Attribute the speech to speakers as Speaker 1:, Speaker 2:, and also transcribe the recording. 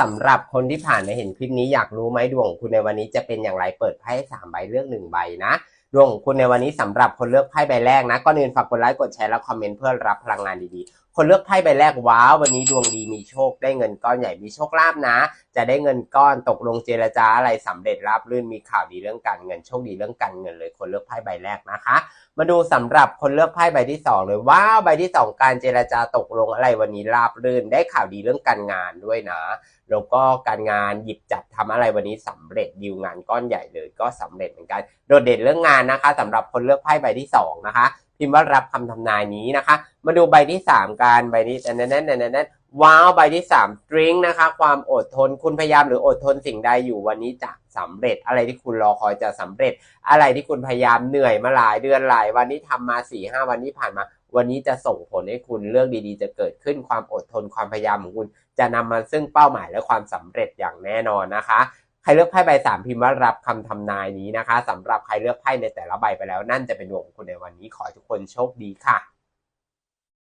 Speaker 1: สำหรับคนที่ผ่านมาเห็นคลิปนี้อยากรู้ไหมดวงของคุณในวันนี้จะเป็นอย่างไรเปิดไพ่สามใบเลือกหนึ่งใบนะดวงของคุณในวันนี้สำหรับคนเลือกไพ่ใบแรกนะก่อนอื่นฝากกดไลค์กดแชร์และคอมเมนต์เพื่อรับพลังงานดีๆ คนเลือกไพ่ใบแรกว้าววันนี้ดวงดีมีโชคได้เงินก้อนใหญ่มีโชคลาภนะ จะได้เงินก้อนตกลงเจรจาอะไรสำเร็จราบรื่นมีข่าวดีเรื่องการเงินโชคดีเรื่องการเงินเลย คนเลือกไพ่ใบแรกนะคะ มาดูสำหรับคนเลือกไพ่ใบที่สองเลยว้าวใบที่สองการเจรจาตกลงอะไรวันนี้ราบรื่น ได้ข่าวดีเรื่องการงานด้วยนะแล้วก็การงานหยิบจับ ทำอะไรวันนี้สำเร็จดีลงานก้อนใหญ่เลยก็สำเร็จเหมือนกัน โดดเด่นเรื่องงานนะคะสำหรับคนเลือกไพ่ใบที่สองนะคะพิมพ์ว่ารับคำทำนายนี้นะคะ มาดูใบที่สามการใบนี้แน่นแน่นแน่นแน่ว้าวใบที่สามดริงนะคะ ความอดทนคุณพยายามหรืออดทนสิ่งใดอยู่วันนี้จะสำเร็จ อะไรที่คุณรอคอยจะสำเร็จ อะไรที่คุณพยายามเหนื่อยมาหลายเดือนหลายวันนี้ทำมาสี่ห้าวันนี้ผ่านมา วันนี้จะส่งผลให้คุณเรื่องดีๆ จะเกิดขึ้นความอดทนความพยายามของคุณ จะนำมาซึ่งเป้าหมายและความสำเร็จอย่างแน่นอนนะคะใครเลือกไพ่ใบสามพิมพ์ว่ารับคำทำนายนี้นะคะสำหรับใครเลือกไพ่ในแต่ละใบไปแล้วนั่นจะเป็นดวงของคุณในวันนี้ขอให้ทุกคนโชคดีค่ะ